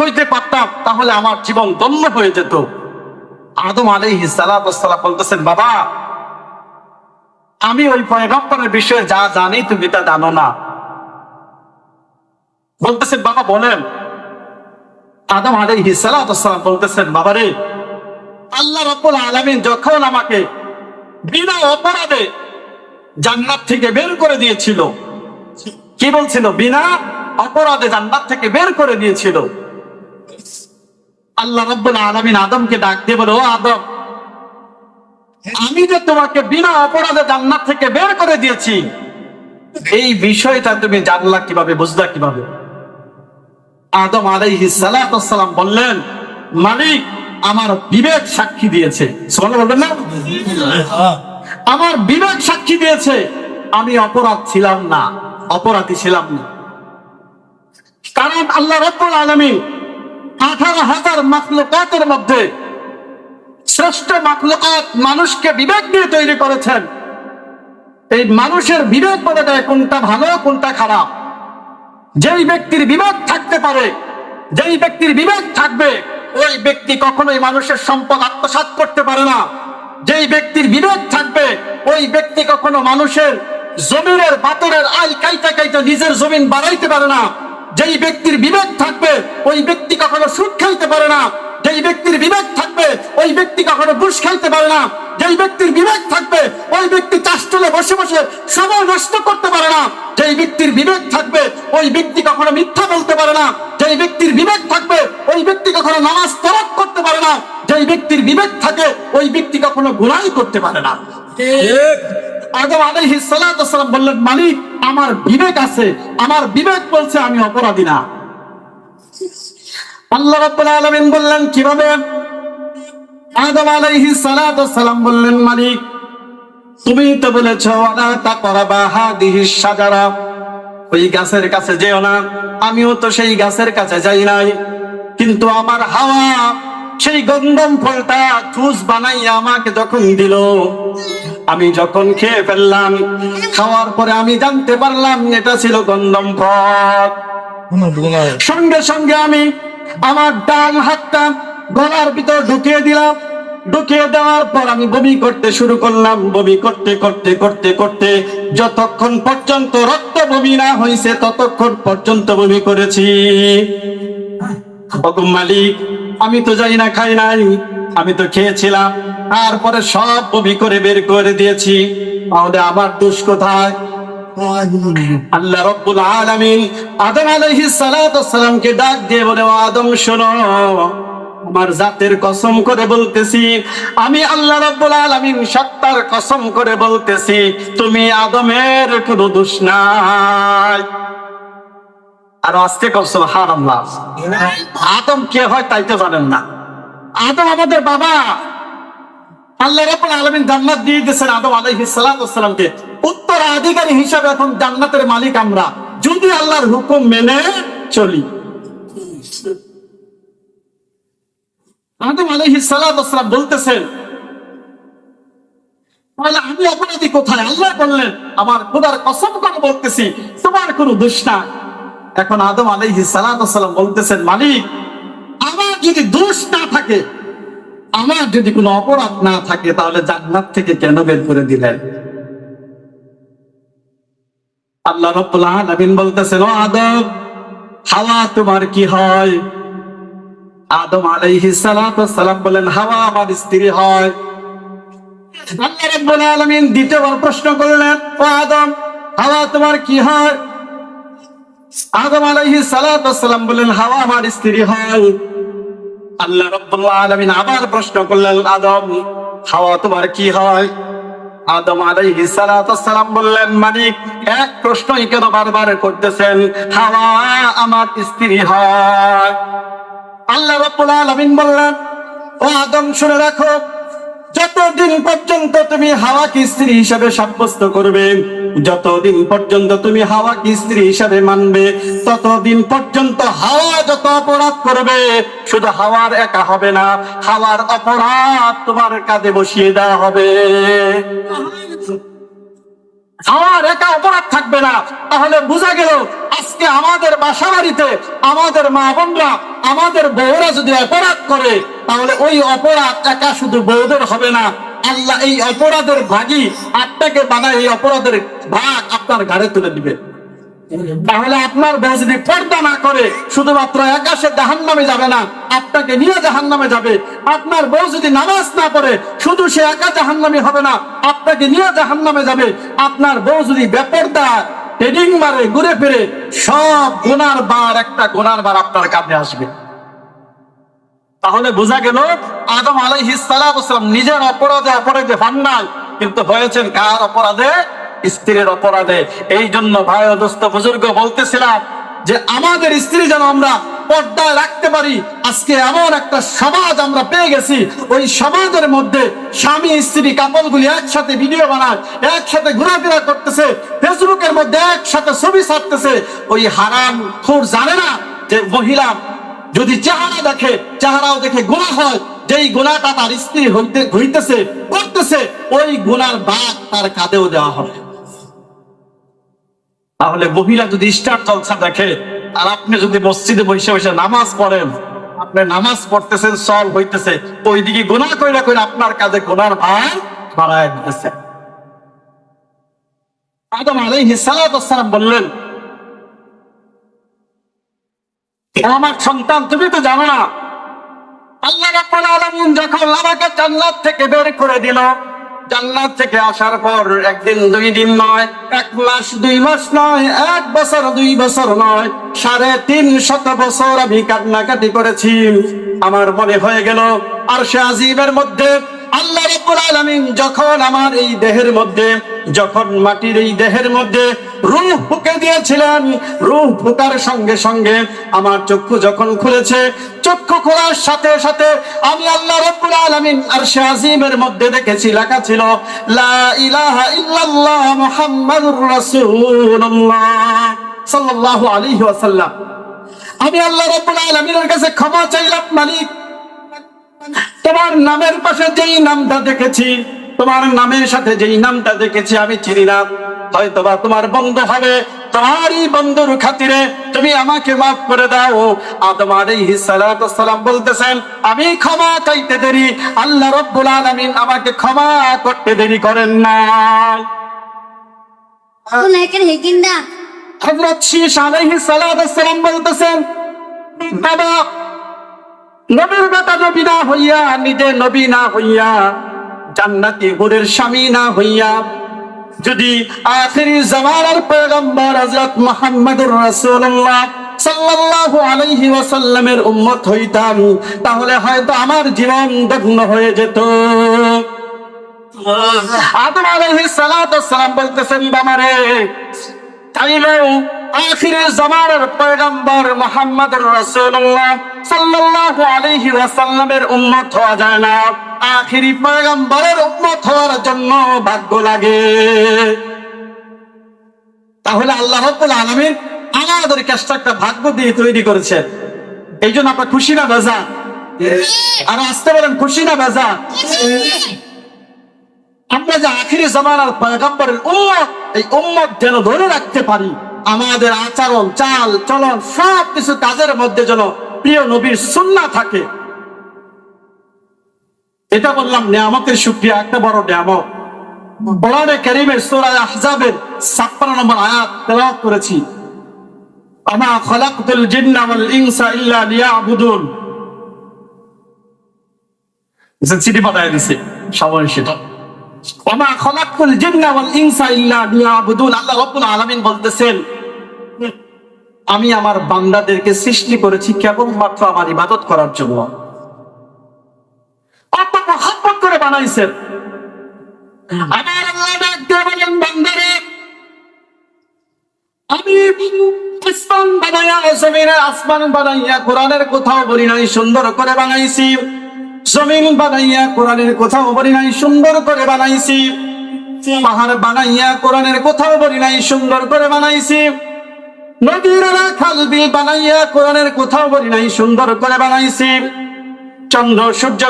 হইতে পারতাম, তাহলে আমার জীবন দম্য হয়ে যেত। আদম আলাইহি সালাম বলতেছেন, বাবা, আমি ওই পয়গম্বরের বিষয়ে যা জানি তুমি তা জানো না। বলতেছেন, বাবা, বলেন। আদম আলাইহি সালাম বলতেছেন, বাবা রে, আল্লাহ রাব্বুল আলামিন যখন আমাকে বিনা অপরাধে জান্নাত থেকে বের করে দিয়েছিল, কি বলছিল? বিনা অপরাধে জান্নাত থেকে বের করে দিয়েছিল। আল্লাহ রাব্বুল আলামিন আদমকে ডাক দিয়ে বলে, ও আদম, আমি যে তোমাকে বিনা অপরাধে জান্নাত থেকে বের করে দিয়েছি, এই বিষয়টা তুমি জানলা কীভাবে, বুঝলা কীভাবে? আদম আলাইহি সালাম বললেন, মালিক, আমার বিবেক সাক্ষী দিয়েছে। বলবেন না? আমার বিবেক সাক্ষী দিয়েছে, আমি অপরাধ ছিলাম না, অপরাধী ছিলাম না। কারণ আল্লাহ রব্বুল আলামিন আঠারো হাজার মাখলুকাতের মধ্যে শ্রেষ্ঠ মাখলুকাত মানুষকে বিবেক দিয়ে তৈরি করেছেন। এই মানুষের বিবেক বলে দেয় কোনটা ভালো, কোনটা খারাপ। যেই ব্যক্তির বিবেক থাকতে পারে, যেই ব্যক্তির বিবেক থাকবে, ওই ব্যক্তি কখনোই মানুষের সম্পদ আত্মসাৎ করতে পারে না। যেই ব্যক্তির বিবেক থাকবে, ওই ব্যক্তি কখনো মানুষের জমিনের বাতরের আল কাইতে কাইতে নিজের জমিন বাড়াইতে পারে না। যেই ব্যক্তির বিবেক থাকবে ওই ব্যক্তি কখনো সুদ খাইতে পারে না। যেই ব্যক্তির বিবেক থাকবে ওই ব্যক্তি কখনো ঘুষ খাইতে পারে না। যেই ব্যক্তির বিবেক থাকবে ওই ব্যক্তি চাষটলে বসে বসে সময় নষ্ট করতে পারে না। যেই ব্যক্তির বিবেক থাকবে ওই ব্যক্তি কখনো মিথ্যা বলতে পারে না। যেই ব্যক্তির বিবেক থাকবে ওই ব্যক্তি কখনো নামাজ তরক করতে পারে না। যেই ব্যক্তির বিবেক থাকে ওই ব্যক্তি কখনো গুনাই করতে পারে না। আদম আলাইহি সালাম বললেন মালিক আমার বিবেক আছে, আমার বিবেক বলছে আমি অপরাধী না। আল্লাহ রাব্বুল আলামিন বললেন, কীভাবে? আদম আলাইহি সালাম বললেন, মালিক, তুমি তো বলেছ, ওয়ালা তাকরাবা হাদিহি শাজারা। ওই গাছের কাছে যেও না, আমিও তো সেই গাছের কাছে যাই নাই। কিন্তু আমার হাওয়া সেই গন্ধম ফলটা জুস বানাইয়া আমাকে যখন দিল আমি যখন খেয়ে ফেললাম খাওয়ার পরে আমি জানতে পারলাম এটা ছিল গন্ধম ফল সঙ্গে সঙ্গে আমি আমার ডান হাতটা গলার ভিতর ঢুকিয়ে দিলাম। ঢুকিয়ে দেওয়ার পর আমি বমি করতে শুরু করলাম। বমি করতে করতে করতে করতে যতক্ষণ পর্যন্ত রক্ত বমি না হয়েছে ততক্ষণ পর্যন্ত বমি করেছি। হুকুম মালিক আমি তো জানি না খাই নাই। আমি তো খেয়েছিলাম। তারপরে সব বমি করে বের করে দিয়েছি। তাহলে আমার দোষ কোথায়? আল্লাহ রব্বুল আলামিন আদম সালামকে ডাক দিয়ে বলে, "ও আদম, শোনো, আমার জাতের কসম করে বলতেছি, আমি আল্লাহ রব্বুল আলামিন সত্তার কসম করে বলতেছি, তুমি আদমের কোনো দোষ নাই। আর আজকে কসম হারাল্লাহ আদম কে হয় তাই তো জানেন না। আদম আমাদের বাবা। আল্লাহ রাব্বুল আলামিন জান্নাত দিয়ে দিয়েছেন আদম আলাইহিস সালাতু সালামকে। উত্তরাধিকারী হিসাবে এখন জান্নাতের মালিক আমরা। যদি আল্লাহর হুকুম মেনে চলি। আদম আলাইহিস সালাতু সালাম বলতেছেন, তাহলে আমি অপরাধী কোথায়? আল্লাহ বললেন, আমার খোদার কসম করে বলতেছি, তোমার কোনো দোষ না এখন আদম আলাইহিস সালাতু সালাম বলতেছেন, মালিক, আমার যদি দোষ না থাকে আমার যদি কোনো অপরাধ না থাকে, তাহলে জান্নাত থেকে কেন বের করে দিলেন? আল্লাহ রাব্বুল আলামিন বলতেছেন আদম, হাওয়া তোমার কি হয়? আদম আলাইহিস সালাতু সালাম বলেন, হাওয়া আমার স্ত্রী হয়। আল্লাহ রাব্বুল আলামিন দ্বিতীয়বার প্রশ্ন করলেন, ও আদম, হাওয়া তোমার কি হয়? আদম আলাইহিস সালাতু সালাম বললেন হাওয়া আমার স্ত্রী হয়। আল্লাহ রব্বুল আলামিন আবার প্রশ্ন করলেন, আদম, হাওয়া তোমার কি হয়? আদম আলাইহি সালাম বললেন, মালিক, এক প্রশ্নই কেন বারবার করতেছেন? হাওয়া আমার স্ত্রী হয়। আল্লাহ রব্বুল আলামিন বললেন, ও আদম, শুনে রাখো, যতদিন পর্যন্ত তুমি হাওয়াকে স্ত্রী হিসাবে সাব্যস্ত করবে যতদিন পর্যন্ত তুমি হাওয়াকে স্ত্রী হিসাবে মানবে, ততদিন পর্যন্ত হাওয়া যত অপরাধ করবে, শুধু হাওয়ার একা হবে না, হাওয়ার অপরাধ তোমার কাঁধে বসিয়ে দেওয়া হবে। হাওয়ার একা অপরাধ থাকবে না। তাহলে বোঝা গেল, আজকে আমাদের বাসা বাড়িতে আমাদের মা বোনরা, আমাদের বউরা যদি অপরাধ করে, তাহলে ওই অপরাধ একা শুধু বউদের হবে না আল্লাহ এই অপরাধের ভাগই আপনাকে বানায় এই অপরাধের ভাগ আপনার ঘাড়ে তুলে দিবে। তাহলে আপনার যদি পর্দা না করে শুধুমাত্র একাশে জাহান নামে যাবে না আপনাকে নিয়ে জাহান নামে যাবে। আপনার বউ যদি নামাজ না পড়ে, শুধু সে একা জাহান নামে হবে না আপনাকে নিয়ে জাহান নামে যাবে। আপনার বউ যদি বেপর্দা ট্রেডিং মারে, ঘুরে ফিরে, সব গুনার বার, একটা গুনার বার আপনার কাঁধে আসবে। তাহলে বোঝা গেল আদম আলাইহিস সালাম নিজের অপরাধে অপরাধে হন নাই। কিন্তু হয়েছেন কার অপরাধে? স্ত্রীর অপরাধে। এই জন্য ভাই দোস্ত বুজুর্গ, বলতেছিলাম যে আমাদের স্ত্রী যেন আমরা পর্দায় রাখতে পারি, আজকে এমন একটা সমাজ আমরা পেয়ে গেছি। ওই সমাজের মধ্যে স্বামী, স্ত্রী কাপলগুলি একসাথে ভিডিও বানায়, একসাথে ঘোরাফেরা করতেছে, ফেসবুকের মধ্যে একসাথে ছবি ছাড়তেছে। ওই হারাম খুর জানে না যে মহিলা যদি চেহারা দেখে, চেহারাও দেখে গুণা হয়, যেই গুণাটা তার স্ত্রী হইতে হইতেছে করতেছে, ওই গুনার বাঘ তার কাঁধেও দেওয়া হবে তাহলে মহিলা যদি স্টার জলসা দেখে, আর আপনি যদি মসজিদে বসে বসে নামাজ পড়েন, আপনি নামাজ পড়তেছেন সল হইতেছে, ওইদিকে গুণা কইরা কইরা আপনার কাঁধে গুনার ভার বাড়ায় দিতেছে। আদম আলাইহিস সালাতু ওয়াস সালাম বললেন আমার সন্তান, তুমি তো জানো না। আল্লাহ রাব্বুল আলামিন যখন আমাকে জান্নাত থেকে বের করে দিল, জান্নাত থেকে আসার পর একদিন, দুই দিন নয়, এক মাস, দুই মাস নয়, এক বছর, দুই বছর নয়, সাড়ে তিন শত বছর আমি কান্নাকাটি করেছি। আমার মনে হয়ে গেল, আর সে আজিবের মধ্যে আল্লাহ রাব্বুল আলামিন যখন আমার এই দেহের মধ্যে, যখন মাটির এই দেহের মধ্যে রূহ ফুকে দিয়েছিলেন, রূহ ফুকার সঙ্গে সঙ্গে আমার চক্ষু যখন খুলেছে, চক্ষু খোলার সাথে সাথে আমি আল্লাহ রাব্বুল আলামিন আর আজিমের মধ্যে দেখেছি, লেখা ছিল, লা ইলাহা ইল্লাল্লাহ মুহাম্মাদুর রাসূলুল্লাহ সাল্লাল্লাহু আলাইহি ওয়াসাল্লাম। আমি আল্লাহ রাব্বুল আলামিনের কাছে ক্ষমা চাইলাম, মালিক। তোমার নামের পাশে যেই নামটা দেখেছি তোমার নামের সাথে যেই নামটা দেখেছি আমি চিনি না। হয়তো বা তোমার বন্ধ হবে তোমারই বন্ধুর খাতিরে তুমি আমাকে মাফ করে দাও। আদম আলাইহিস সালাতু সালাম বলতেছেন আমি ক্ষমা চাইতে দেরি আল্লাহ রাব্বুল আলামিন আমাকে ক্ষমা করতে দেরি করেন না হযরত শীশ আলাইহিস সালাতু সালাম বলতেছেন বাবা নবীর বেটা নবী না হইয়া, নিজে নবী না হইয়া, জান্নাতি হুরের স্বামী না হইয়া, যদি আখিরি জামানার পয়গম্বর হযরত মুহাম্মদুর রাসূলুল্লাহ সাল্লাল্লাহু আলাইহি ওয়াসাল্লামের উম্মত হইতাম, তাহলে হয়তো আমার জীবন দগ্ন হয়ে যেত। আদম আলাইহিস সালাতু সালাম বলতেছেন, বাবারে তাইলেও আখিরে জামানার পয়গম্বর মুহাম্মদুর রাসূলুল্লাহ সাল্লাল্লাহু আলাইহি ওয়াসাল্লামের উম্মত হওয়া যায় না। আখিরি পয়গম্বরের উম্মত হওয়ার জন্য ভাগ্য লাগে। তাহলে আল্লাহ রাব্বুল আলামিন আমাদের কাছে একটা ভাগ্য দিয়ে তৈরি করেছেন। এই জন্য আপনার খুশি না বাজা? আর আসতে বলেন, খুশি না বাজা? আমরা যে আখিরি জামানার পয়গম্বরের উম্মত, এই উম্মত যেন ধরে রাখতে পারি, আমাদের আচরণ, চাল, চলন সব কিছু কাজের মধ্যে যেন প্রিয় নবীর সুন্না থাকে। এটা বললাম, নিয়ামতের সুক্রিয়া একটা বড় নিয়ামত। কোরআনে কারীমের সূরা আহজাবের 56 নম্বর আয়াত তেলাওয়াত করেছি। আমা খলাকতুল জিন্না ইনসা ইল্লা লিয়াবুদুন। সিটি পাঠায় দিছে সামনে সেটা। ওমা খলাকুল জিন্না ইনসা ইল্লা লিয়াবুদুন, আল্লাহ রাব্বুল আলামিন বলতেছেন আমি আমার বান্দাদেরকে সৃষ্টি করেছি কেবলমাত্র আমার ইবাদত করার জন্য। করে বানাইছেন। আসমান বানাইয়া কোথাও বলি নাই, সুন্দর করে বানাইছি। বানাইয়া কোথাও সুন্দর করে বানাইছি। পাহাড় বানাইয়া, কোরআনের কোথাও বলি নাই, সুন্দর করে বানাইছি। বানাইয়া কোথাও সুন্দর বানাইছি। চন্দ্র, সূর্য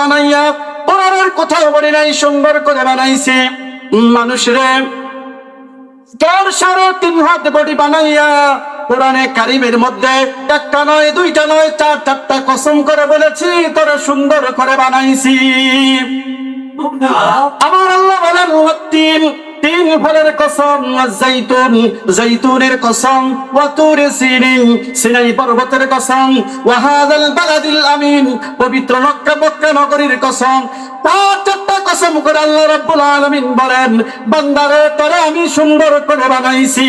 বানাইয়া কোরআনের কোথাও সুন্দর করে বানাইছি। বানাইয়া কারিমের মধ্যে একটা নয়, দুইটা নয়, চার চারটা কসম করে বলেছি, তোরা সুন্দর করে বানাইছি। আমার আল্লাহ বলেন তিন ফলের কসম জাইতুন জাইতুনের কসম ওয়াতুর সিনিন, সিনাই পর্বতের কসম ওয়াহাদাল বালাদিল আমিন, পবিত্র মক্কা মক্কা নগরীর কসম। পাঁচ কসম করে আল্লাহ রাব্বুল আলামিন বলেন, বান্দারে, তোরে আমি সুন্দর করে বানাইছি।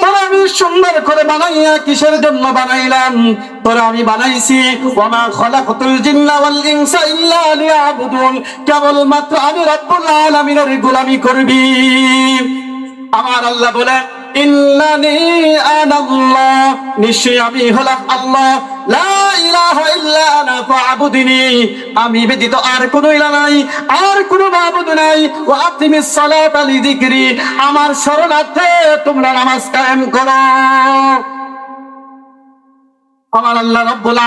তোরা আমি সুন্দর করে বানাইয়া কিসের জন্য বানাইলাম? তোরা আমি বানাইছি কেবল মাত্র আমি রব্বুল আলামিনের গোলামি করবি। আমার আল্লাহ বলে আমি হলাম আল্লাহ। আমি ব্যতীত আর নাই আর নাই। আমার শরণার্থে তোমরা নামাজ কায়েম করো। আমার আল্লাহ রব্বুল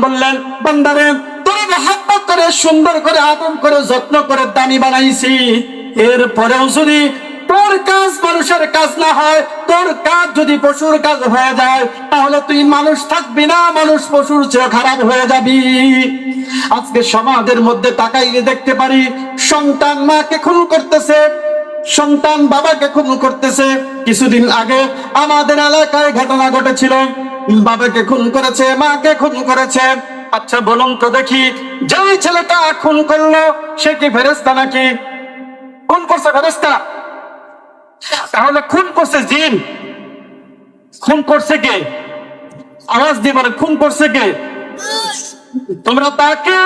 বললেন, বান্দারে, তোরে মহব্বত করে, সুন্দর করে আদম করে, যত্ন করে দামি বানাইছি। এরপরেও যদি তোর কাজ মানুষের কাজ না হয়, তোর কাজ যদি পশুর কাজ হয়ে যায়, তাহলে তুই মানুষ থাকবি না, মানুষ পশুর চেয়ে খারাপ হয়ে যাবি। আজকে সমাজের মধ্যে তাকাইলে দেখতে পারি, সন্তান মাকে খুন করতেছে, সন্তান বাবাকে খুন করতেছে। কিছুদিন আগে আমাদের এলাকায় ঘটনা ঘটেছিল, বাবাকে খুন করেছে, মাকে খুন করেছে। আচ্ছা বলুন তো দেখি, যেই ছেলেটা খুন করল, সে কি ফেরেস্তা নাকি? খুন করছে ফেরেস্তা তাহলে খুন করছে জিন। খুন করছে কে? আওয়াজ দিয়ে বলে খুন করছে কে? তোমরা তাকে